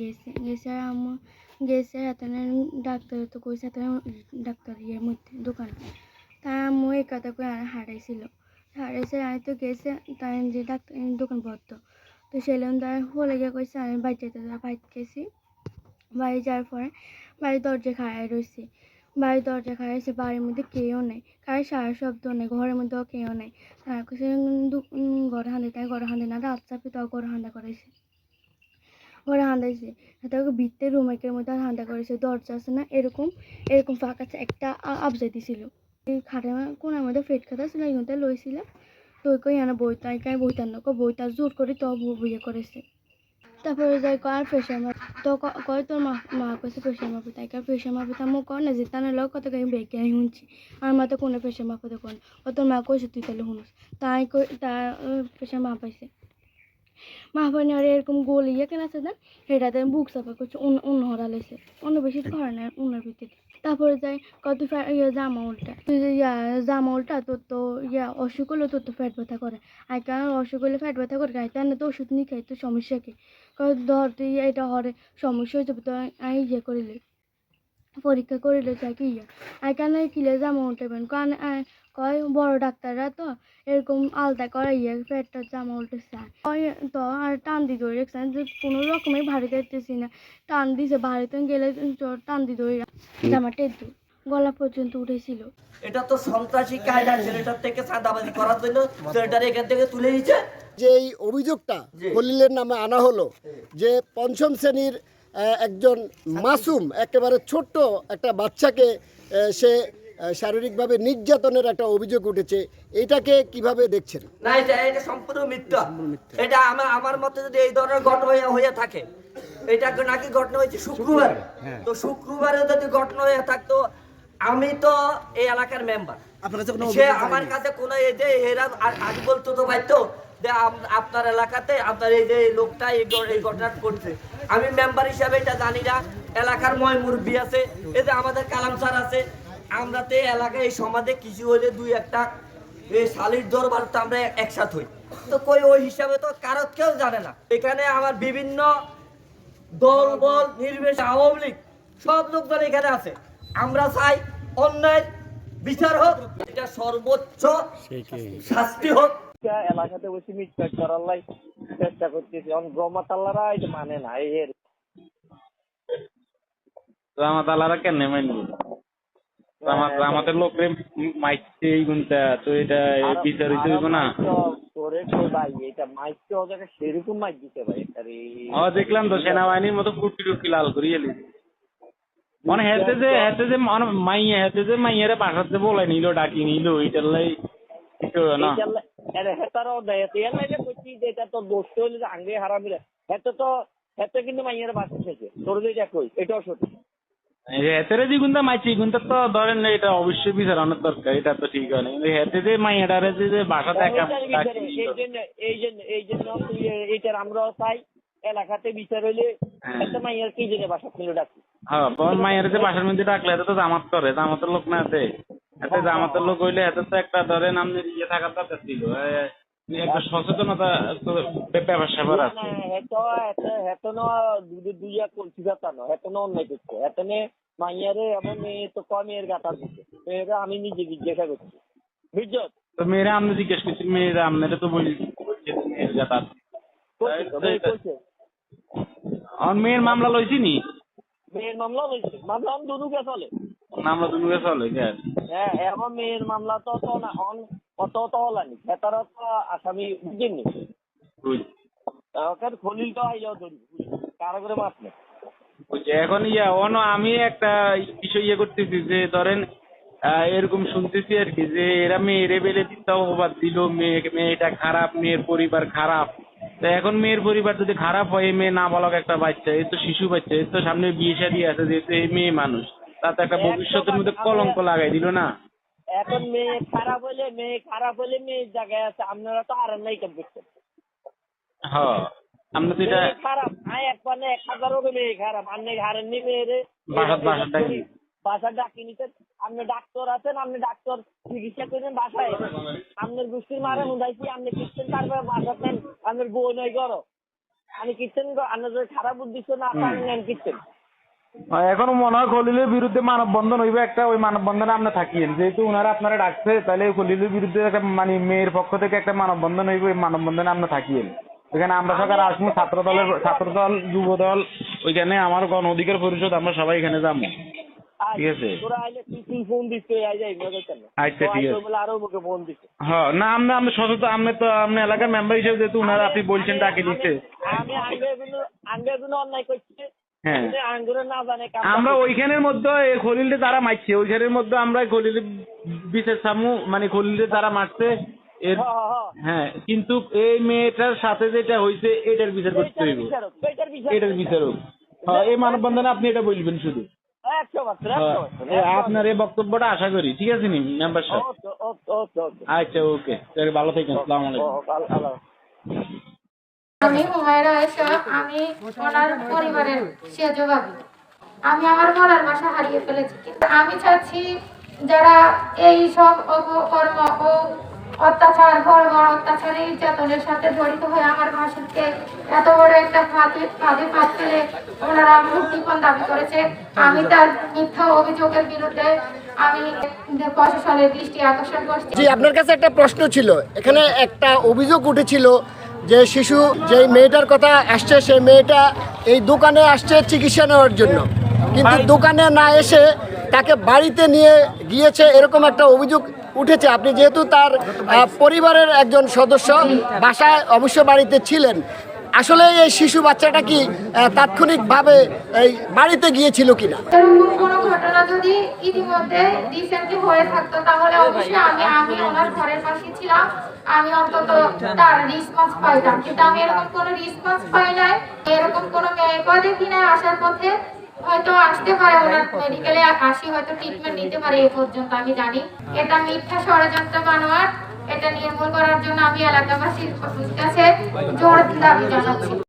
গেছে গেছে আর আম্মু গেছে এখানে ডাক্তার তো কইছে এখানে ডাক্তার ইয়ের মধ্যে, দোকান। তা আম্মু এই কথা কই আর হারাইছিল। হারাইছে আমি তো গেছে, তাই যে ডাক্তার, দোকান বন্ধ। তো সেলাম তার হলে গিয়ে কইছে, আমি বাইর যেতে বাইর গেছি। বাড়ি যাওয়ার পরে বাড়ির দরজা খাড়াই রয়েছে বাড়ির দরজা খাড়াইছে বাড়ির মধ্যে কেউ নেই। কারও সারা শব্দ নেই, ঘরের মধ্যেও কেউ নেই। তার কাছে ঘরে হাঁদে, তাই ঘর হাঁদে না, রাত চাপে তাও ঘর হাঁদা করেছে ঘরে হাঁদাইছে তাকে ভিতরে রুমেকের মধ্যে আর হাঁদা করেছে দরজা আছে না, এরকম এরকম ফাঁকা আছে, একটা আবজাই দিছিল। খাটের কোনার মধ্যে ফেট খাতা ছিল, এই মধ্যে লইছিল। তো ওই কই আনা বইটা কাই বইটার নক বইটা জোর করে তো বিয়ে করেছে। তারপরে যাই কয়, আর প্রেশার মাপ তো কয়, তোর মা মা কইছে প্রেশার মাপে তাই কার প্রেশার মাপে তা মোক কয়, না যে তার লগ কত গাই বেগে আই শুনছি আর মা তো কোনো প্রেশার মাপে তো কোন ও তোর মা কইছে তুই তাহলে শুনস তাই কই তার প্রেশার মাপাইছে মাপানি আর এরকম গোল ইয়ে কেন আছে না সেটাতে বুক সাফা করছে, অন্য অন্য হরা লেছে অন্য বেশি করে না, অন্যের ভিতরে। তারপরে যাই, কত ইয়ে জামা উল্টা। তুই ইয়া, জামা উল্টা, তোর তো ইয়া, অসুখ হলে তোর তো ফ্যাট ব্যথা করে। কারণ অসুখ হলে ফ্যাট ব্যথা করে? খাই না তো ওষুধ নিয়ে খাই, তো সমস্যা কি? ধর তুই এটা হরে, সমস্যা হয়ে যাবে তো আমি ইয়ে করিলে পরীক্ষা করিলে চাই কি। ইয়া আর কেন কিলে জামা উল্টাবেন কারণ কয় বড় ডাক্তাররা তো এরকম আলতা করে ইয়ে পেটটা জামা উল্টেছে। তো আর টান দি ধরে রেখেছে যে কোনো রকমের ভারী দেখতেছি না। টান দিছে ভারীতে গেলে চ- টান দি ধরে জামা টেদ্দু গলা পর্যন্ত উঠেছিল। এটা তো সন্ত্রাসী কায়দা ছেলেটার থেকে চাঁদাবাজি করার জন্য ছেলেটার এখান থেকে তুলে নিচ্ছে যে এই অভিযোগটা। খলিলের নামে আনা হলো যে পঞ্চম শ্রেণির একজন মাসুম একেবারে ছোট্ট একটা বাচ্চাকে সে শারীরিকভাবে নির্যাতনের একটা অভিযোগ উঠেছে। এটাকে কীভাবে দেখছেন? না এটা এটা সম্পূর্ণ মিথ্যা। এটা আমার আমার মতে যদি এই ধরনের ঘটনা হয়ে- হয়ে থাকে এটা নাকি ঘটনা হয়েছে শুক্রবার? তো শুক্রবারে যদি ঘটনা হয়ে থাকতো আমি তো এই এলাকার মেম্বার সে আমার কাছে কোনো এই যে এরা আজ বলতো তো ভাই তো আপনার এলাকাতে আপনার এই যে লোকটা এই ঘটনা করছে আমি মেম্বার হিসাবে এটা জানি না। এলাকার ময় মুরব্বী আছে এই যে আমাদের কালাম স্যার আছে। আমরা তো এলাকায় এই সমাজে কিছু হলে দুই একটা এই শালির দরবার তো আমরা একসাথ হই। তো কই ওই হিসাবে তো কারও কেউ জানে না। এখানে আমার বিভিন্ন দল বল নির্বিশেষে আওয়ামী লীগ সব লোকজন এখানে আছে। আমরা চাই অন্যায় বিচার হোক এটা সর্বোচ্চ শাস্তি হোক। মিথ্যা এলাকাতে বসে মিথ্যা করার লাই চেষ্টা করতেছি। এখন ব্রহ্মতাল্লারা এটা মানে না এর। কেন মানবো রামাতের লোকরে মাইছে এই গুনটা তো এটা বিচার হইতে হইব না। তোরে কই ভাই এটা মাইকটা ও জায়গায় সেরকম মাইক দিতে ভাই আরে ও দেখলাম তো সেনাবাহিনীর মতো কুটি টুটি লাল করিয়ে এলি। মানে হেতে যে হেতে যে মানে মাইয়া হেতে যে মাইয়ারে বাসাতে বলাই নিল ডাকি নিল এটার লাই কিছু না। আরে হেতারও দেয় এর কইছি যে এটা তো দোষ হইলে যে আঙ্গে হারামি হেতে তো হেতে কিন্তু মাইয়ের বাসা থেকে তোর যে এটা কই এটাও সত্যি হেতেরে যে গুনটা মাইছি তো ধরেন না, এটা অবশ্যই বিচার অনেক দরকার এটা তো ঠিক হয় কিন্তু হেতে যে মাইয়াটারে যে যে নিল। এই জন্য এই জন্য এই জন্য তুই এ- আমরাও চাই এলাকাতে বিচার হইলে হ্যাঁ। একটা মাইয়ের কি জন্য বাসা ছিল ডাকি হ্যাঁ বল মায়ের যে বাসার মধ্যে ডাকলে তো জামাত করে জামাতের লোক না এতে এতে জামাতের লোক হইলে এত তো একটা ধরেন আপনি ইয়ে থাকার দরকার ছিল। একটা সচেতনতা ব্যাপার স্যাপার আছে। না, হেতো হেতো হেতো ন দুধে দুইয়া করছি ব্যাপার না হেতো অন্যায় করছে। হেতো মাইয়ারে এমন মেয়ে তো কম এর গাতার দিচ্ছে মেয়েরা আমি নিজে জিজ্ঞাসা করছি। তো মেয়েরা আপনি জিজ্ঞেস করছি মেয়েরা আপনারা তো বলি বলছে মেয়ের মেয়ের মামলা লইছি নি? মেয়ের মামলা হয়েছে মামলা আমি দুনুকে চলে। মামলা তুমি চলে গেছে হ্যাঁ এখন মেয়ের মামলা তো তো না অন অত তো হলানি হেতারা তো আসামি বুঝেননি বুঝ ওখানে খলিল তো আইলেও ধরি কারও করে বুঝছি এখন ইয়া অন আমি একটা বিষয় ইয়ে করতেছি যে ধরেন এরকম শুনতেছি আর কি যে এরা মেয়েরে বেলে দিতে অপবাদ দিল মেয়ে মেয়েটা খারাপ মেয়ের পরিবার খারাপ। তো এখন মেয়ের পরিবার যদি খারাপ হয় মেয়ে না বলক একটা বাচ্চা এই তো শিশু বাচ্চা এই তো সামনে বিয়ে শাদী আছে যেহেতু এই মেয়ে মানুষ। তাতে একটা ভবিষ্যতের মধ্যে কলঙ্ক লাগাই দিল না। এখন মেয়ে খারাপ হলে মেয়ে খারাপ হলে মেয়ের জায়গায় আছে আপনারা তো আর নাই কেন করছেন হ্যাঁ আমরা তো এটা খারাপ আয় এক পানে এক হাজারও মেয়ে খারাপ আপনি হারেননি মেয়েরে বাসার- বাসার ডাকি। বাসার ডাকি নিতেন আপনি ডাক্তার আছেন আপনি ডাক্তার চিকিৎসা করেন বাসায়। আপনার গোষ্ঠীর মারে হুদাইছি আপনি কিনছেন তারপরে বাসার নেন আপনার বউ নয় করো আমি কিচ্ছেন আপনাদের খারাপ উদ্দেশ্য না আপনি নেন কিচ্ছেন এখন মনে হয় খলিলের বিরুদ্ধে মানববন্ধন হইবে একটা ওই মানববন্ধনে আপনি থাকিয়েন। যেহেতু ওনারা আপনারা ডাকছে তাহলে খলিলের বিরুদ্ধে একটা মানে মেয়ের পক্ষ থেকে একটা মানববন্ধন হইবে ওই মানববন্ধনে আপনি থাকিয়েন। এখানে আমরা সকালে আসব ছাত্র দলের ছাত্র দল যুব দল ওইখানে আমার গণ অধিকার পরিষদ আমরা সবাই এখানে যাব। ঠিক আছে। আচ্ছা, ঠিক আছে। হ্যাঁ না আমরা আমরা সচেতন আপনি তো আপনি এলাকার মেম্বার হিসেবে যেহেতু ওনারা আপনি বলছেন ডাকে দিচ্ছে। আমি আগে কোনো আগে কোনো অন্যায় করছি। হ্যাঁ। আমরা ওইখানের মধ্যে এই খলিলটা তারা মারছে ওইখানের মধ্যে আমরা খলিল বিশেষ সামু মানে খলিলে তারা মারছে। এর হ্যাঁ হ্যাঁ হ্যাঁ। কিন্তু এই মেয়েটার সাথে যেটা হয়েছে এটার বিচার করতে হইব। এটার বিচার এটার বিচারক। হ্যাঁ এই মানববন্ধনে আপনি এটা বলবেন শুধু। হ্যাঁ, আপনার এই বক্তব্যটা আশা করি ঠিক আছে নি মেম্বার সাহেব আচ্ছা ওকে ভালো থাকেন আসসালামু আমি হুমায়রা আমি ওনার পরিবারের সেজ আমি আমার বলার ভাষা হারিয়ে ফেলেছি। কিন্তু আমি চাচ্ছি যারা এই সব অপকর্ম ও অত্যাচার বড় বড় অত্যাচার, নির্যাতনের সাথে জড়িত হয়ে আমার ভাষণকে এত বড় একটা ফাঁদে ফাঁদে ফাঁদ ফেলে ওনারা মুক্তিপণ দাবি করেছে। আমি তার মিথ্যা অভিযোগের বিরুদ্ধে আমি প্রশাসনের দৃষ্টি আকর্ষণ করছি। আপনার কাছে একটা প্রশ্ন ছিল। এখানে একটা অভিযোগ উঠেছিল যে শিশু যে মেয়েটার কথা আসছে সেই মেয়েটা এই দোকানে আসছে চিকিৎসা নেওয়ার জন্য। কিন্তু দোকানে না এসে তাকে বাড়িতে নিয়ে গিয়েছে এরকম একটা অভিযোগ উঠেছে। আপনি যেহেতু তার পরিবারের একজন সদস্য বাসায় অবশ্য বাড়িতে ছিলেন। আসলে এই শিশু বাচ্চাটা কি তাৎক্ষণিকভাবে এই বাড়িতে গিয়েছিল কোনো? ঘটনা যদি ইতিমধ্যে রিসেন্টলি হয়ে থাকতো তাহলে অবশ্যই আমি আমি ওনার ঘরের পাশে ছিলাম। আমি অন্তত তার রেসপন্স পাইতাম। কিন্তু আমি এরকম কোনো রেসপন্স পাই নাই এরকম কোনো মেয়েকেও দেখি নাই আসার পথে হয়তো আসতে পারে ওনার মেডিকেলে আসি হয়তো ট্রিটমেন্ট নিতে পারে এ পর্যন্ত আমি জানি। এটা মিথ্যা ষড়যন্ত্র বানোয়ার। এটা নির্মূল করার জন্য আমি এলাকাবাসীর কাছে জোর দাবি জানাচ্ছি।